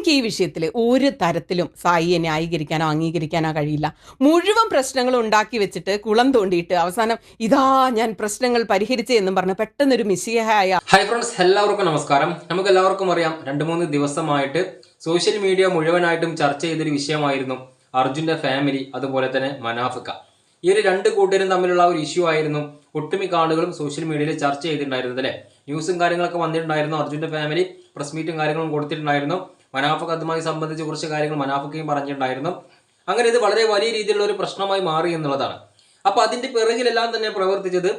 എനിക്ക് ഈ വിഷയത്തിൽ ഒരു തരത്തിലും സായിയെ ന്യായീകരിക്കാനോ അംഗീകരിക്കാനോ കഴിയില്ല. മുഴുവൻ പ്രശ്നങ്ങൾ ഉണ്ടാക്കി വെച്ചിട്ട് കുളം തോണ്ടിയിട്ട് അവസാനം ഇതാ ഞാൻ പ്രശ്നങ്ങൾ പരിഹരിച്ചേ എന്നും പറഞ്ഞ് പെട്ടെന്നൊരു മിസ്സിയായ ഹൈ ഫ്രണ്ട്സ് എല്ലാവർക്കും നമസ്കാരം. നമുക്ക് എല്ലാവർക്കും അറിയാം രണ്ട് മൂന്ന് ദിവസമായിട്ട് സോഷ്യൽ മീഡിയ മുഴുവനായിട്ടും ചർച്ച ചെയ്തൊരു വിഷയമായിരുന്നു അർജുന്റെ ഫാമിലി അതുപോലെ തന്നെ മനാഫിക്ക. ഈ ഒരു രണ്ട് കൂട്ടരും തമ്മിലുള്ള ഒരു ഇഷ്യൂ ആയിരുന്നു ഒട്ടുമിക്ക ആളുകളും സോഷ്യൽ മീഡിയയിൽ ചർച്ച ചെയ്തിട്ടുണ്ടായിരുന്നത് അല്ലേ? ന്യൂസും കാര്യങ്ങളൊക്കെ വന്നിട്ടുണ്ടായിരുന്നു അർജുന്റെ ഫാമിലി പ്രസ് മീറ്റും കാര്യങ്ങളും കൊടുത്തിട്ടുണ്ടായിരുന്നു. മനാഫിക്ക അതുമായി സംബന്ധിച്ച് കുറച്ച് കാര്യങ്ങൾ മനാഫക്കയും പറഞ്ഞിട്ടുണ്ടായിരുന്നു. അങ്ങനെ ഇത് വളരെ വലിയ രീതിയിലുള്ള ഒരു പ്രശ്നമായി മാറി എന്നുള്ളതാണ്. അപ്പോൾ അതിന്റെ പിറകിലെല്ലാം തന്നെ പ്രവർത്തിച്ചത്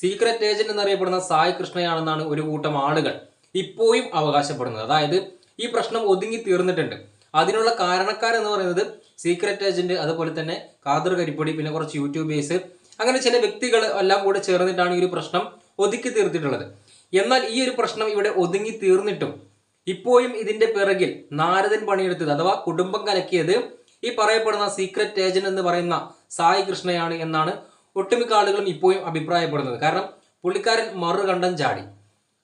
സീക്രട്ട് ഏജന്റ് എന്നറിയപ്പെടുന്ന സായ് കൃഷ്ണയാണെന്നാണ് ഒരു കൂട്ടം ആളുകൾ ഇപ്പോഴും അവകാശപ്പെടുന്നത്. അതായത് ഈ പ്രശ്നം ഒതുങ്ങി തീർന്നിട്ടുണ്ട്. അതിനുള്ള കാരണക്കാരെന്ന് പറയുന്നത് സീക്രട്ട് ഏജന്റ് അതുപോലെ തന്നെ കാതർ കരിപ്പൊടി പിന്നെ കുറച്ച് യൂട്യൂബേഴ്സ് അങ്ങനെ ചില വ്യക്തികൾ എല്ലാം കൂടെ ചേർന്നിട്ടാണ് ഈ ഒരു പ്രശ്നം ഒതുക്കി തീർത്തിട്ടുള്ളത്. എന്നാൽ ഈ ഒരു പ്രശ്നം ഇവിടെ ഒതുങ്ങി തീർന്നിട്ടും ഇപ്പോഴും ഇതിന്റെ പിറകിൽ നാരദൻ പണിയെടുത്തത് അഥവാ കുടുംബം കലക്കിയത് ഈ പറയപ്പെടുന്ന സീക്രറ്റ് ഏജന്റ് എന്ന് പറയുന്ന സായി കൃഷ്ണയാണ് എന്നാണ് ഒട്ടുമിക്ക ആളുകളും ഇപ്പോഴും അഭിപ്രായപ്പെടുന്നത്. കാരണം പുള്ളിക്കാരൻ മറുകണ്ഠം ചാടി.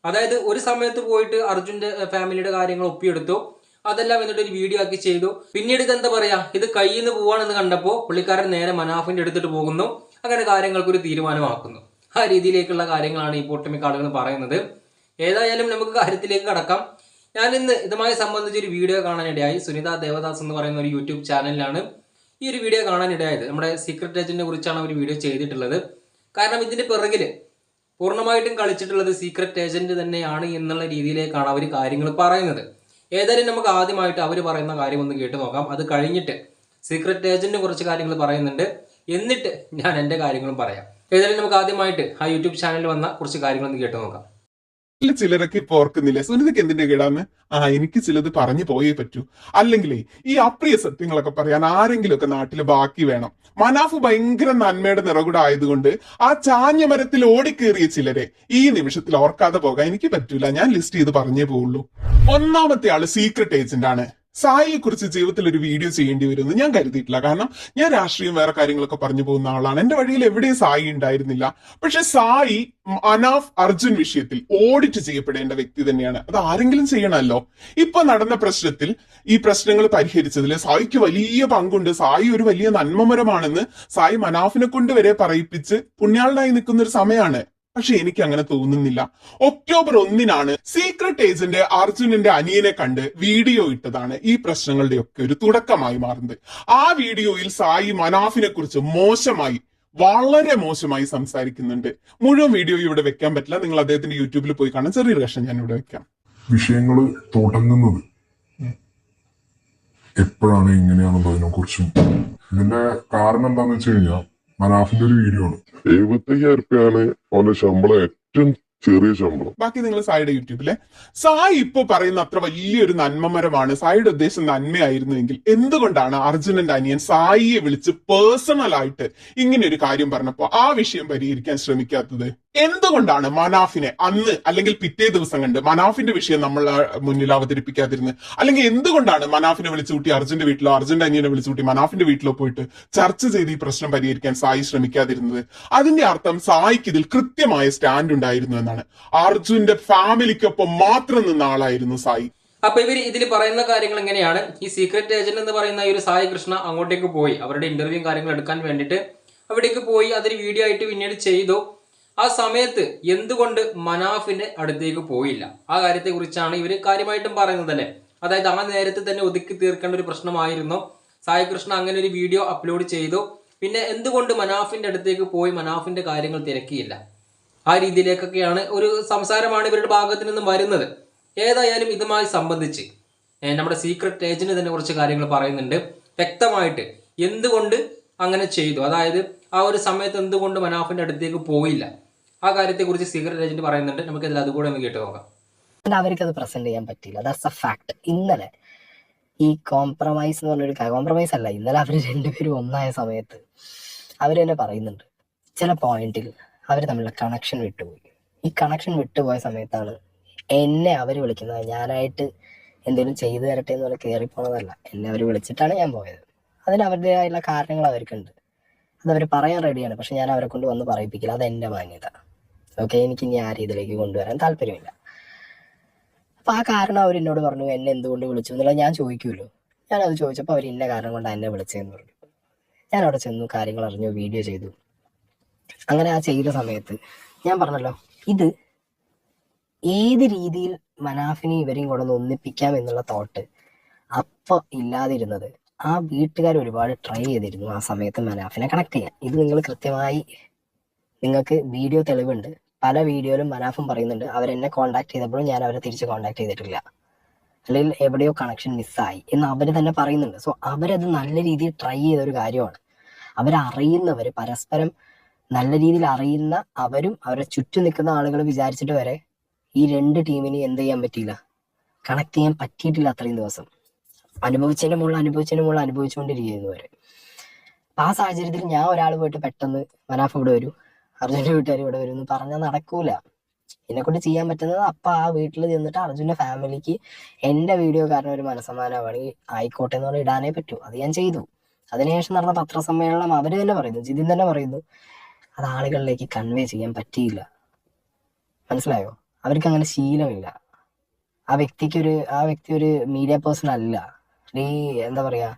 അതായത് ഒരു സമയത്ത് പോയിട്ട് അർജുന്റെ ഫാമിലിയുടെ കാര്യങ്ങൾ ഒപ്പിയെടുത്തു. അതെല്ലാം എന്നിട്ട് ഒരു വീഡിയോ ആക്കി ചെയ്തു. പിന്നീട് ഇത് എന്താ പറയാ? ഇത് കയ്യിൽ നിന്ന് പോവാണെന്ന് കണ്ടപ്പോൾ പുള്ളിക്കാരൻ നേരെ മനാഫിന്റെ എടുത്തിട്ട് പോകുന്നു. അങ്ങനെ കാര്യങ്ങൾക്ക് ഒരു തീരുമാനമാക്കുന്നു. ആ രീതിയിലേക്കുള്ള കാര്യങ്ങളാണ് ഈ ഒട്ടുമിക്ക ആളുകൾ പറയുന്നത്. ഏതായാലും നമുക്ക് കാര്യത്തിലേക്ക് കടക്കാം. ഞാൻ ഇന്ന് ഇതുമായി സംബന്ധിച്ച് ഒരു വീഡിയോ കാണാനിടയായി. സുനിത ദേവദാസ് എന്ന് പറയുന്ന ഒരു യൂട്യൂബ് ചാനലിലാണ് ഈ ഒരു വീഡിയോ കാണാനിടയായത്. നമ്മുടെ സീക്രട്ട് ഏജന്റിനെ കുറിച്ചാണ് ഒരു വീഡിയോ ചെയ്തിട്ടുള്ളത്. കാരണം ഇതിന്റെ പിറകിൽ പൂർണമായിട്ടും കളിച്ചിട്ടുള്ളത് സീക്രട്ട് ഏജന്റ് തന്നെയാണ് എന്നുള്ള രീതിയിലേക്കാണ് അവർ കാര്യങ്ങൾ പറയുന്നത്. ഏതായാലും നമുക്ക് ആദ്യമായിട്ട് അവർ പറയുന്ന കാര്യം ഒന്ന് കേട്ട് നോക്കാം. അത് കഴിഞ്ഞിട്ട് സീക്രട്ട് ഏജന്റിനെ കുറച്ച് കാര്യങ്ങൾ പറയുന്നുണ്ട്. എന്നിട്ട് ഞാൻ എന്റെ കാര്യങ്ങളും പറയാം. ഏതായാലും നമുക്ക് ആദ്യമായിട്ട് ആ യൂട്യൂബ് ചാനലിൽ വന്ന കുറച്ച് കാര്യങ്ങളൊന്ന് കേട്ട് നോക്കാം. ചിലരൊക്കെ ഇപ്പൊ ഓർക്കുന്നില്ല? സുനിതയ്ക്ക് എന്തിന്റെ കീടാന്ന്? ആ എനിക്ക് ചിലത് പറഞ്ഞു പോയേ പറ്റൂ. അല്ലെങ്കിലേ ഈ അപ്രിയ സത്യങ്ങളൊക്കെ പറയാൻ ആരെങ്കിലും ഒക്കെ നാട്ടിൽ ബാക്കി വേണം. മനാഫ് ഭയങ്കര നന്മയുടെ നിറകുട ആയതുകൊണ്ട് ആ ചാഞ്ഞ മരത്തിൽ ഓടിക്കേറിയ ചിലരെ ഈ നിമിഷത്തിൽ ഓർക്കാതെ പോകാൻ എനിക്ക് പറ്റൂല. ഞാൻ ലിസ്റ്റ് ചെയ്ത് പറഞ്ഞേ പോവുള്ളൂ. ഒന്നാമത്തെ ആൾ സീക്രട്ട് ഏജന്റ് ആണ്. സായിയെ കുറിച്ച് ജീവിതത്തിൽ ഒരു വീഡിയോ ചെയ്യേണ്ടി വരുമെന്ന് ഞാൻ കരുതിയിട്ടില്ല. കാരണം ഞാൻ രാഷ്ട്രീയം വേറെ കാര്യങ്ങളൊക്കെ പറഞ്ഞു പോകുന്ന ആളാണ്. എന്റെ വഴിയിൽ എവിടെയും സായി ഉണ്ടായിരുന്നില്ല. പക്ഷെ സായി അനാഫ് അർജുൻ വിഷയത്തിൽ ഓഡിറ്റ് ചെയ്യപ്പെടേണ്ട വ്യക്തി തന്നെയാണ്. അത് ആരെങ്കിലും ചെയ്യണമല്ലോ. ഇപ്പൊ നടന്ന പ്രശ്നത്തിൽ ഈ പ്രശ്നങ്ങൾ പരിഹരിച്ചതിൽ സായിക്ക് വലിയ പങ്കുണ്ട്. സായി ഒരു വലിയ നന്മമരമാണെന്ന് സായി മനാഫിനെ കൊണ്ട് വരെ പറയിപ്പിച്ച് പുണ്യാളനായി നിൽക്കുന്ന ഒരു സമയമാണ് പക്ഷെ എനിക്ക് അങ്ങനെ തോന്നുന്നില്ല. ഒക്ടോബർ ഒന്നിനാണ് സീക്രട്ട് ഏജന്റ് അർജുനന്റെ അനിയനെ കണ്ട് വീഡിയോ ഇട്ടതാണ് ഈ പ്രശ്നങ്ങളുടെ ഒക്കെ ഒരു തുടക്കമായി മാറുന്നത്. ആ വീഡിയോയിൽ സായി മനാഫിനെ കുറിച്ച് മോശമായി വളരെ മോശമായി സംസാരിക്കുന്നുണ്ട്. മുഴുവൻ വീഡിയോ ഇവിടെ വെക്കാൻ പറ്റില്ല. നിങ്ങൾ അദ്ദേഹത്തിന്റെ യൂട്യൂബിൽ പോയി കാണാൻ ചെറിയൊരു കഷ്ണം ഞാൻ ഇവിടെ വെക്കാം. വിഷയങ്ങൾ തുടങ്ങുന്നത് എപ്പോഴാണ് എങ്ങനെയാണെന്നതിനെ കുറിച്ചും ഇതിന്റെ കാരണം എന്താന്ന് വെച്ച് കഴിഞ്ഞാൽ മനാഫിന്റെ ഒരു വീഡിയോ ആണ്. എഴുപത്തയ്യായിരം റുപ്യാണ് ഓന്റെ ശമ്പളം ഏറ്റവും ചെറിയ ശമ്പളം. ബാക്കി നിങ്ങൾ സായിയുടെ യൂട്യൂബിലെ സായി ഇപ്പൊ പറയുന്ന അത്ര വലിയൊരു നന്മമരമാണ്. സായിയുടെ ഉദ്ദേശം നന്മയായിരുന്നുവെങ്കിൽ എന്തുകൊണ്ടാണ് അർജുനന്റെ അനിയൻ സായിയെ വിളിച്ച് പേഴ്സണൽ ആയിട്ട് ഇങ്ങനെ ഒരു കാര്യം പറഞ്ഞപ്പോ ആ വിഷയം പരിഹരിക്കാൻ ശ്രമിക്കാത്തത്? എന്തുകൊണ്ടാണ് മനാഫിനെ അന്ന് അല്ലെങ്കിൽ പിറ്റേ ദിവസം കണ്ട് മനാഫിന്റെ വിഷയം നമ്മൾ മുന്നിൽ അവതരിപ്പിക്കാതിരുന്നത് അല്ലെങ്കിൽ എന്തുകൊണ്ടാണ് മനാഫിനെ വിളിച്ചു വിളിച്ചുകൂട്ടി അർജുന്റെ വീട്ടിലോ അർജുന്റെ അനിയനെ വിളിച്ചു വിളിച്ചുകൂട്ടി മനാഫിന്റെ വീട്ടിലോ പോയിട്ട് ചർച്ച ചെയ്ത് ഈ പ്രശ്നം പരിഹരിക്കാൻ സായി ശ്രമിക്കാതിരുന്നത്? അതിന്റെ അർത്ഥം സായിക്ക് ഇതിൽ കൃത്യമായ സ്റ്റാൻഡ് ഉണ്ടായിരുന്നു എന്നാണ്. അർജുന്റെ ഫാമിലിക്കൊപ്പം മാത്രം നിന്ന ആളായിരുന്നു സായി. അപ്പൊ ഇവർ ഇതിൽ പറയുന്ന കാര്യങ്ങൾ എങ്ങനെയാണ്? ഈ സീക്രട്ട് ഏജന്റ് എന്ന് പറയുന്ന ഈ ഒരു സായി കൃഷ്ണ അങ്ങോട്ടേക്ക് പോയി. അവരുടെ ഇന്റർവ്യൂ കാര്യങ്ങൾ എടുക്കാൻ വേണ്ടിയിട്ട് അവിടേക്ക് പോയി. അതൊരു വീഡിയോ ആയിട്ട് പിന്നീട് ചെയ്തു. ആ സമയത്ത് എന്തുകൊണ്ട് മനാഫിന്റെ അടുത്തേക്ക് പോയില്ല? ആ കാര്യത്തെ കുറിച്ചാണ് ഇവർ കാര്യമായിട്ടും പറയുന്നത് അല്ലെ? അതായത് ആ നേരത്തെ തന്നെ ഒതുക്കി തീർക്കേണ്ട ഒരു പ്രശ്നമായിരുന്നു. സായി കൃഷ്ണ അങ്ങനെ ഒരു വീഡിയോ അപ്ലോഡ് ചെയ്തു. പിന്നെ എന്തുകൊണ്ട് മനാഫിന്റെ അടുത്തേക്ക് പോയി? മനാഫിന്റെ കാര്യങ്ങൾ തിരക്കിയില്ല. ആ രീതിയിലേക്കൊക്കെയാണ് ഒരു സംസാരമാണ് ഇവരുടെ ഭാഗത്ത് നിന്നും വരുന്നത്. ഏതായാലും ഇതുമായി സംബന്ധിച്ച് നമ്മുടെ സീക്രട്ട് ഏജന്റ് തന്നെ കുറച്ച് കാര്യങ്ങൾ പറയുന്നുണ്ട്. വ്യക്തമായിട്ട് എന്തുകൊണ്ട് അങ്ങനെ ചെയ്തു? അതായത് ആ ഒരു സമയത്ത് എന്തുകൊണ്ട് മനാഫിന്റെ അടുത്തേക്ക് പോയില്ല? ആ കാര്യത്തെക്കുറിച്ച് സീക്രട്ട് ഏജന്റ് പറയുന്നുണ്ട്. നമുക്ക് ഇതിൽ അതുകൂടെ ഒന്ന് കേട്ട് നോക്കാം. അവർക്ക് അത് പ്രസന്റ് ചെയ്യാൻ പറ്റില്ല ദാറ്റ്സ് എ ഫാക്ട് ഇന്നലെ ഈ കോംപ്രമൈസ് എന്ന് പറഞ്ഞൊരു കോംപ്രമൈസ് അല്ല ഇന്നലെ അവർ രണ്ടുപേരും ഒന്നായ സമയത്ത് അവർ തന്നെ പറയുന്നുണ്ട്. ചില പോയിന്റിൽ അവർ തമ്മിലുള്ള കണക്ഷൻ വിട്ടുപോയി. ഈ കണക്ഷൻ വിട്ടുപോയ സമയത്താണ് എന്നെ അവർ വിളിക്കുന്നത്. ഞാനായിട്ട് എന്തെങ്കിലും ചെയ്തു തരട്ടെ എന്ന് പറഞ്ഞാൽ കയറിപ്പോണതല്ല എന്നെ അവർ വിളിച്ചിട്ടാണ് ഞാൻ പോയത്. അതിന് അവരുടേതായുള്ള കാരണങ്ങൾ അവർക്കുണ്ട്. അത് അവർ പറയാൻ റെഡിയാണ് പക്ഷെ ഞാൻ അവരെ കൊണ്ട് വന്ന് പറയിപ്പിക്കില്ല. അത് എന്റെ മാന്യത. ഓക്കെ എനിക്ക് ഇനി ആ രീതിയിലേക്ക് കൊണ്ടുവരാൻ താല്പര്യമില്ല. അപ്പം ആ കാരണം അവർ എന്നോട് പറഞ്ഞു എന്നെ എന്തുകൊണ്ട് വിളിച്ചു? എന്നുള്ളത് ഞാൻ ചോദിക്കുമല്ലോ. ഞാനത് ചോദിച്ചപ്പോൾ അവർ ഇന്ന കാരണം കൊണ്ടാണ് എന്നെ വിളിച്ചതെന്ന് പറഞ്ഞു. ഞാൻ അവിടെ ചെന്നു കാര്യങ്ങൾ അറിഞ്ഞു വീഡിയോ ചെയ്തു. അങ്ങനെ ആ ചെയ്ത സമയത്ത് ഞാൻ പറഞ്ഞല്ലോ ഇത് ഏത് രീതിയിൽ മനാഫിനെ ഇവരെയും കൂടെ ഒന്ന് ഒന്നിപ്പിക്കാം എന്നുള്ള തോട്ട് അപ്പൊ ഇല്ലാതിരുന്നത് ആ വീട്ടുകാർ ഒരുപാട് ട്രൈ ചെയ്തിരുന്നു ആ സമയത്ത് മനാഫിനെ കണക്ട് ചെയ്യാൻ. ഇത് നിങ്ങൾ കൃത്യമായി നിങ്ങൾക്ക് വീഡിയോ തെളിവുണ്ട്. പല വീഡിയോയിലും മനാഫും പറയുന്നുണ്ട് അവരെന്നെ കോണ്ടാക്ട് ചെയ്തപ്പോഴും ഞാൻ അവരെ തിരിച്ച് കോണ്ടാക്ട് ചെയ്തിട്ടില്ല. അല്ലെങ്കിൽ എവിടെയോ കണക്ഷൻ മിസ്സായി എന്ന് അവർ തന്നെ പറയുന്നുണ്ട്. സോ അവരത് നല്ല രീതിയിൽ ട്രൈ ചെയ്ത ഒരു കാര്യമാണ്. അവരറിയുന്നവർ പരസ്പരം നല്ല രീതിയിൽ അറിയുന്ന അവരും അവരെ ചുറ്റും നിൽക്കുന്ന ആളുകൾ വിചാരിച്ചിട്ട് വരെ ഈ രണ്ട് ടീമിന് എന്ത് ചെയ്യാൻ പറ്റിയില്ല? കണക്ട് ചെയ്യാൻ പറ്റിയിട്ടില്ല അത്രയും ദിവസം. അനുഭവിച്ചതിന്റെ മുകളിൽ അനുഭവിച്ചതിന് മുകളിൽ അനുഭവിച്ചുകൊണ്ടിരിക്കുന്നു വരെ ആ സാഹചര്യത്തിൽ ഞാൻ ഒരാൾ പോയിട്ട് പെട്ടെന്ന് മനാഫ് ഇവിടെ വരൂ അർജുന്റെ വീട്ടുകാർ ഇവിടെ വരും എന്ന് പറഞ്ഞാൽ നടക്കൂല. എന്നെ കൊണ്ട് ചെയ്യാൻ പറ്റുന്നത് അപ്പൊ ആ വീട്ടിൽ ചെന്നിട്ട് അർജുന്റെ ഫാമിലിക്ക് എന്റെ വീഡിയോ കാരണം ഒരു മനസ്സമാനമാണെങ്കിൽ ആയിക്കോട്ടെ എന്ന് പറഞ്ഞ് ഇടാനേ പറ്റൂ. അത് ഞാൻ ചെയ്തു. അതിനുശേഷം നടന്ന പത്രസമ്മേളനം അവർ തന്നെ പറയുന്നു ജിതിൻ തന്നെ പറയുന്നു. അത് ആളുകളിലേക്ക് കൺവേ ചെയ്യാൻ പറ്റിയില്ല. മനസ്സിലായോ? അവർക്ക് അങ്ങനെ ശീലമില്ല. ആ വ്യക്തിക്ക് ഒരു ആ വ്യക്തി ഒരു മീഡിയ പേഴ്സൺ അല്ല. ഈ എന്താ പറയാ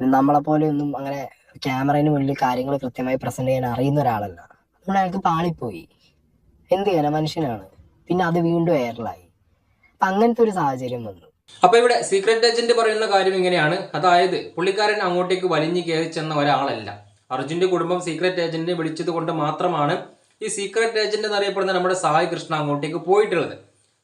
നമ്മളെ പോലെ ഒന്നും അങ്ങനെ ക്യാമറയുടെ മുന്നിൽ കാര്യങ്ങൾ കൃത്യമായി പ്രസന്റ് ചെയ്യാൻ അറിയുന്ന ഒരാളല്ല. അതുകൊണ്ട് അയാൾക്ക് പാളിപ്പോയി. എന്ത് ചെയ്യാനാ? മനുഷ്യനാണ്. പിന്നെ അത് വീണ്ടും എയറിലായി അപ്പൊ അങ്ങനത്തെ ഒരു സാഹചര്യം വന്നു. അപ്പൊ ഇവിടെ സീക്രട്ട് ഏജന്റ് പറയുന്ന കാര്യം ഇങ്ങനെയാണ്. അതായത് പുള്ളിക്കാരൻ അങ്ങോട്ടേക്ക് വലിഞ്ഞു കയറി ചെന്ന ഒരാളല്ല. അർജുന്റെ കുടുംബം സീക്രട്ട് ഏജന്റിനെ വിളിച്ചത് കൊണ്ട് മാത്രമാണ് ഈ സീക്രട്ട് ഏജന്റ് എന്നറിയപ്പെടുന്ന നമ്മുടെ സായ് കൃഷ്ണ അങ്ങോട്ടേക്ക് പോയിട്ടുള്ളത്.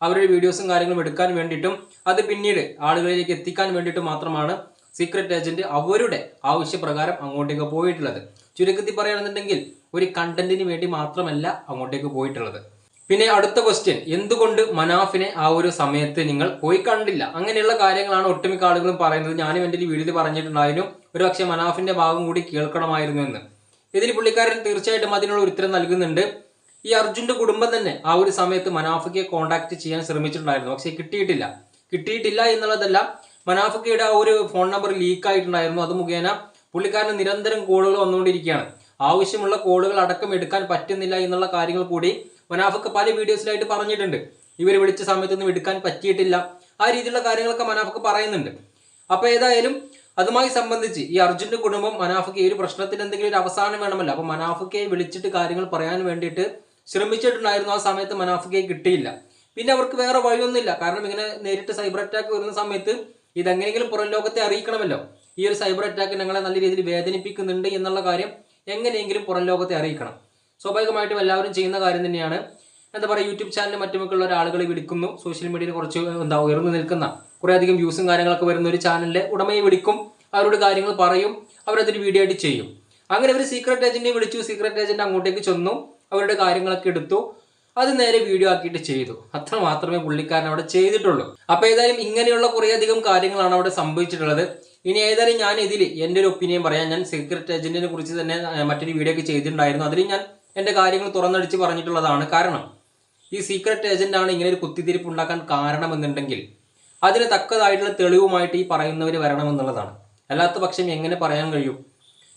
അവരുടെ വീഡിയോസും കാര്യങ്ങളും എടുക്കാൻ വേണ്ടിയിട്ടും അത് പിന്നീട് ആളുകളിലേക്ക് എത്തിക്കാൻ വേണ്ടിയിട്ട് മാത്രമാണ് സീക്രട്ട് ഏജന്റ് അവരുടെ ആവശ്യപ്രകാരം അങ്ങോട്ടേക്ക് പോയിട്ടുള്ളത്. ചുരുക്കത്തിൽ പറയുകയാണെന്നുണ്ടെങ്കിൽ ഒരു കണ്ടന്റിന് വേണ്ടി മാത്രമല്ല അങ്ങോട്ടേക്ക് പോയിട്ടുള്ളത്. പിന്നെ അടുത്ത ക്വസ്റ്റ്യൻ എന്തുകൊണ്ട് മനാഫിനെ ആ ഒരു സമയത്ത് നിങ്ങൾ പോയി കണ്ടില്ല? അങ്ങനെയുള്ള കാര്യങ്ങളാണ് ഒട്ടുമിക്ക ആളുകളും പറയുന്നത്. ഞാനും എന്റെ ഒരു വീഡിയോയിൽ പറഞ്ഞിട്ടുണ്ടായിരുന്നു. ഒരു പക്ഷേ മനാഫിന്റെ ഭാഗം കൂടി കേൾക്കണമായിരുന്നു എന്ന് ഇതിൽ പുള്ളിക്കാരൻ തീർച്ചയായിട്ടും അതിനുള്ള ഉത്തരം നൽകുന്നുണ്ട്. ഈ അർജുന്റെ കുടുംബം തന്നെ ആ ഒരു സമയത്ത് മനാഫിക്ക് കോണ്ടാക്ട് ചെയ്യാൻ ശ്രമിച്ചിട്ടുണ്ടായിരുന്നു. പക്ഷേ കിട്ടിയിട്ടില്ല. കിട്ടിയിട്ടില്ല എന്നുള്ളതല്ല മനാഫിക്കയുടെ ആ ഒരു ഫോൺ നമ്പർ ലീക്ക് ആയിട്ടുണ്ടായിരുന്നു. അത് മുഖേന പുള്ളിക്കാരന് നിരന്തരം കോളുകൾ വന്നുകൊണ്ടിരിക്കുകയാണ്. ആവശ്യമുള്ള കോളുകൾ അടക്കം എടുക്കാൻ പറ്റുന്നില്ല എന്നുള്ള കാര്യങ്ങൾ കൂടി മനാഫക്ക് പല വീഡിയോസിലായിട്ട് പറഞ്ഞിട്ടുണ്ട്. ഇവർ വിളിച്ച സമയത്തൊന്നും എടുക്കാൻ പറ്റിയിട്ടില്ല. ആ രീതിയിലുള്ള കാര്യങ്ങളൊക്കെ മനാഫക്ക് പറയുന്നുണ്ട്. അപ്പോൾ ഏതായാലും അതുമായി സംബന്ധിച്ച് ഈ അർജുന്റെ കുടുംബം മനാഫക്ക് ഈ ഒരു പ്രശ്നത്തിന് എന്തെങ്കിലും ഒരു അവസാനം വേണമല്ലോ. അപ്പൊ മനാഫക്കയെ വിളിച്ചിട്ട് കാര്യങ്ങൾ പറയാൻ വേണ്ടിയിട്ട് ശ്രമിച്ചിട്ടുണ്ടായിരുന്നു. ആ സമയത്ത് മനാഫക്കയെ കിട്ടിയില്ല. പിന്നെ അവർക്ക് വേറെ വഴിയൊന്നുമില്ല. കാരണം ഇങ്ങനെ നേരിട്ട് സൈബർ അറ്റാക്ക് വരുന്ന സമയത്ത് ഇതെങ്ങനെയെങ്കിലും പുറം ലോകത്തെ അറിയിക്കണമല്ലോ. ഈ ഒരു സൈബർ അറ്റാക്ക് ഞങ്ങളെ നല്ല രീതിയിൽ വേദനിപ്പിക്കുന്നുണ്ട് എന്നുള്ള കാര്യം എങ്ങനെയെങ്കിലും പുറം ലോകത്തെ അറിയിക്കണം. സ്വാഭാവികമായിട്ടും എല്ലാവരും ചെയ്യുന്ന കാര്യം തന്നെയാണ്. എന്താ പറയുക യൂട്യൂബ് ചാനലും മറ്റുമൊക്കെയുള്ള ഒരാളുകൾ വിളിക്കുന്നു. സോഷ്യൽ മീഡിയയിൽ കുറച്ച് എന്താ ഉയർന്നു നിൽക്കുന്ന കുറേ അധികം വ്യൂസും കാര്യങ്ങളൊക്കെ വരുന്ന ഒരു ചാനലിലെ ഉടമയെ വിളിക്കും. അവരോട് കാര്യങ്ങൾ പറയും. അവരതൊരു വീഡിയോ ആയിട്ട് ചെയ്യും. അങ്ങനെ ഒരു സീക്രട്ട് ഏജന്റിനെ വിളിച്ചു. സീക്രട്ട് ഏജന്റ് അങ്ങോട്ടേക്ക് ചെന്നു. അവരുടെ കാര്യങ്ങളൊക്കെ എടുത്തു. അത് നേരെ വീഡിയോ ആക്കിയിട്ട് ചെയ്തു. അത്ര മാത്രമേ പുള്ളിക്കാരൻ അവിടെ ചെയ്തിട്ടുള്ളൂ. അപ്പോൾ ഏതായാലും ഇങ്ങനെയുള്ള കുറേയധികം കാര്യങ്ങളാണ് അവിടെ സംഭവിച്ചിട്ടുള്ളത്. ഇനി ഏതായാലും ഞാൻ ഇതിൽ എന്റെ ഒരു ഒപ്പീനിയൻ പറയാം. ഞാൻ സീക്രട്ട് ഏജന്റിനെ കുറിച്ച് തന്നെ മറ്റൊരു വീഡിയോ ഒക്കെ ചെയ്തിട്ടുണ്ടായിരുന്നു. അതിൽ ഞാൻ എന്റെ കാര്യങ്ങൾ തുറന്നടിച്ച് പറഞ്ഞിട്ടുള്ളതാണ് കാരണം. ഈ സീക്രട്ട് ഏജന്റാണ് ഇങ്ങനെ ഒരു കുത്തിത്തിരിപ്പ് ഉണ്ടാക്കാൻ കാരണമെന്നുണ്ടെങ്കിൽ അതിന് തക്കതായിട്ടുള്ള തെളിവുമായിട്ട് ഈ പറയുന്നവർ വരണമെന്നുള്ളതാണ്. അല്ലാത്ത പക്ഷം എങ്ങനെ പറയാൻ കഴിയും?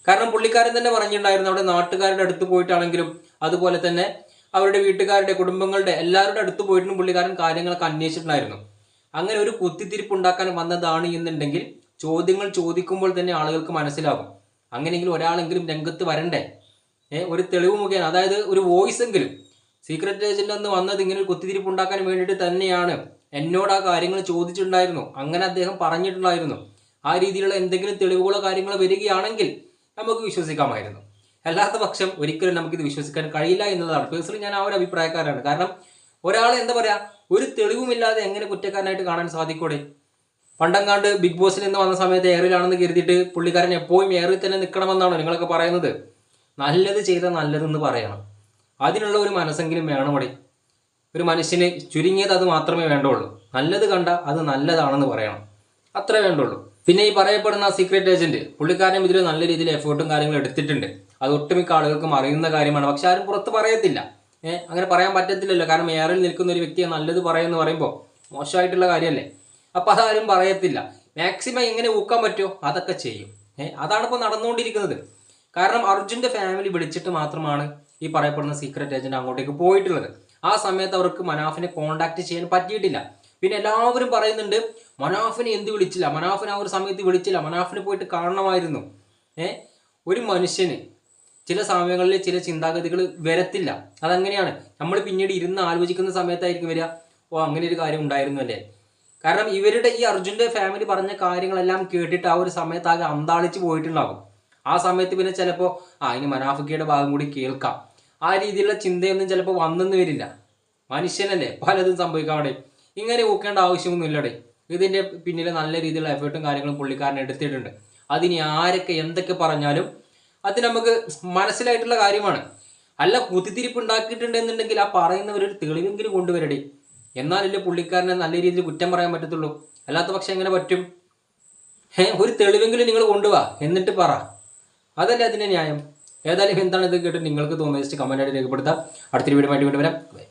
കാരണം പുള്ളിക്കാരൻ തന്നെ പറഞ്ഞിട്ടുണ്ടായിരുന്നു അവിടെ നാട്ടുകാരുടെ അടുത്ത് പോയിട്ടാണെങ്കിലും അതുപോലെ തന്നെ അവരുടെ വീട്ടുകാരുടെ കുടുംബങ്ങളുടെ എല്ലാവരുടെ അടുത്ത് പോയിട്ടും പുള്ളിക്കാരൻ കാര്യങ്ങളൊക്കെ അന്വേഷിച്ചിട്ടുണ്ടായിരുന്നു. അങ്ങനെ ഒരു കുത്തിത്തിരിപ്പ് ഉണ്ടാക്കാൻ വന്നതാണ് എന്നുണ്ടെങ്കിൽ ചോദ്യങ്ങൾ ചോദിക്കുമ്പോൾ തന്നെ ആളുകൾക്ക് മനസ്സിലാകും. അങ്ങനെയെങ്കിലും ഒരാളെങ്കിലും രംഗത്ത് വരണ്ടേ? ഒരു തെളിവ് മുഖേന അതായത് ഒരു വോയിസ് എങ്കിലും സീക്രട്ട് ഏജന്റ് അന്ന് വന്നത് ഇങ്ങനെ ഒരു കുത്തിരിപ്പ് ഉണ്ടാക്കാൻ വേണ്ടിയിട്ട് തന്നെയാണ്. എന്നോട് ആ കാര്യങ്ങൾ ചോദിച്ചിട്ടുണ്ടായിരുന്നു. അങ്ങനെ അദ്ദേഹം പറഞ്ഞിട്ടുണ്ടായിരുന്നു. ആ രീതിയിലുള്ള എന്തെങ്കിലും തെളിവുകളോ കാര്യങ്ങളോ വരികയാണെങ്കിൽ നമുക്ക് വിശ്വസിക്കാമായിരുന്നു. അല്ലാത്ത പക്ഷം ഒരിക്കലും നമുക്കിത് വിശ്വസിക്കാൻ കഴിയില്ല എന്നതാണ്. പേഴ്സണലി ഞാൻ ആ ഒരു അഭിപ്രായക്കാരാണ് കാരണം ഒരാൾ എന്താ പറയാ ഒരു തെളിവുമില്ലാതെ എങ്ങനെ കുറ്റക്കാരനായിട്ട് കാണാൻ സാധിക്കൂടെ? പണ്ടങ്ങാണ്ട് ബിഗ് ബോസിൽ നിന്ന് വന്ന സമയത്ത് എയറിലാണെന്ന് കരുതിയിട്ട് പുള്ളിക്കാരൻ എപ്പോഴും എയറിൽ തന്നെ നിൽക്കണമെന്നാണ് നിങ്ങളൊക്കെ പറയുന്നത്? നല്ലത് ചെയ്താൽ നല്ലതെന്ന് പറയണം. അതിനുള്ള ഒരു മനസ്സെങ്കിലും വേണം അവിടെ ഒരു മനുഷ്യന് ചുരുങ്ങിയത് അത് മാത്രമേ വേണ്ടുള്ളൂ. നല്ലത് കണ്ട അത് നല്ലതാണെന്ന് പറയണം. അത്ര വേണ്ടുള്ളൂ. പിന്നെ ഈ പറയപ്പെടുന്ന സീക്രട്ട് ഏജന്റ് പുള്ളിക്കാരൻ ഇതിൽ നല്ല രീതിയിൽ എഫേർട്ടും കാര്യങ്ങളും എടുത്തിട്ടുണ്ട്. അത് ഒട്ടുമിക്ക ആളുകൾക്കും അറിയുന്ന കാര്യമാണ്. പക്ഷെ ആരും പുറത്ത് പറയത്തില്ല. അങ്ങനെ പറയാൻ പറ്റത്തില്ലല്ലോ. കാരണം ഏറിൽ നിൽക്കുന്ന ഒരു വ്യക്തിയെ നല്ലത് പറയുമെന്ന് പറയുമ്പോൾ മോശമായിട്ടുള്ള കാര്യമല്ലേ? അപ്പൊ അതാരും പറയത്തില്ല. മാക്സിമം എങ്ങനെ ഊക്കാൻ പറ്റുമോ? അതൊക്കെ ചെയ്യും. ഏഹ് അതാണ് ഇപ്പോൾ നടന്നുകൊണ്ടിരിക്കുന്നത്. കാരണം അർജുന്റെ ഫാമിലി വിളിച്ചിട്ട് മാത്രമാണ് ഈ പറയപ്പെടുന്ന സീക്രട്ട് ഏജന്റ് അങ്ങോട്ടേക്ക് പോയിട്ടുള്ളത്. ആ സമയത്ത് അവർക്ക് മനാഫിനെ കോണ്ടാക്ട് ചെയ്യാൻ പറ്റിയിട്ടില്ല. പിന്നെ എല്ലാവരും പറയുന്നുണ്ട് മനാഫിനെ എന്ത് വിളിച്ചില്ല? മനാഫിനെ ആ ഒരു സമയത്ത് വിളിച്ചില്ല. മനാഫിനെ പോയിട്ട് കാണണമായിരുന്നു ഏ? ഒരു മനുഷ്യന് ചില സമയങ്ങളിൽ ചില ചിന്താഗതികൾ വരത്തില്ല. അതങ്ങനെയാണ്? നമ്മൾ പിന്നീട് ഇരുന്ന് ആലോചിക്കുന്ന സമയത്തായിരിക്കും വരിക. ഓ അങ്ങനെ ഒരു കാര്യം ഉണ്ടായിരുന്നു അല്ലേ? കാരണം ഇവരുടെ ഈ അർജുന്റെ ഫാമിലി പറഞ്ഞ കാര്യങ്ങളെല്ലാം കേട്ടിട്ട് ആ ഒരു സമയത്ത് ആകെ അന്താളിച്ച് പോയിട്ടുണ്ടാകും. ആ സമയത്ത് പിന്നെ ചിലപ്പോൾ ആ ഇനി മനാഫിക്കയുടെ ഭാഗം കൂടി കേൾക്കാം. ആ രീതിയിലുള്ള ചിന്തയൊന്നും ചിലപ്പോൾ വന്നെന്ന് വരില്ല. മനുഷ്യനല്ലേ പലതും സംഭവിക്കാവിടെ ഇങ്ങനെ ഊക്കേണ്ട ആവശ്യമൊന്നുമില്ലടെ. ഇതിന്റെ പിന്നിൽ നല്ല രീതിയിലുള്ള എഫേർട്ടും കാര്യങ്ങളും പുള്ളിക്കാരൻ എടുത്തിട്ടുണ്ട്. അതിന് ആരൊക്കെ എന്തൊക്കെ പറഞ്ഞാലും അത് നമുക്ക് മനസ്സിലായിട്ടുള്ള കാര്യമാണ്. അല്ല കുത്തിത്തിരിപ്പ് ഉണ്ടാക്കിയിട്ടുണ്ട് എന്നുണ്ടെങ്കിൽ ആ പറയുന്നവരൊരു തെളിവെങ്കിലും കൊണ്ടുവരടി. എന്നാലല്ലേ പുള്ളിക്കാരനെ നല്ല രീതിയിൽ കുറ്റം പറയാൻ പറ്റത്തുള്ളൂ. അല്ലാത്ത പക്ഷെ എങ്ങനെ പറ്റും? ഒരു തെളിവെങ്കിലും നിങ്ങൾ കൊണ്ടുപോവാ എന്നിട്ട് പറ. അതല്ലേ അതിന്റെ ന്യായം? ഏതായാലും എന്താണ് ഇത് കേട്ട് നിങ്ങൾക്ക് തോന്നുന്നത്? ജസ്റ്റ് കമന്റായിട്ട് രേഖപ്പെടുത്താം. അടുത്തൊരു വീഡിയോ ആയിട്ട് വീണ്ടും Bye.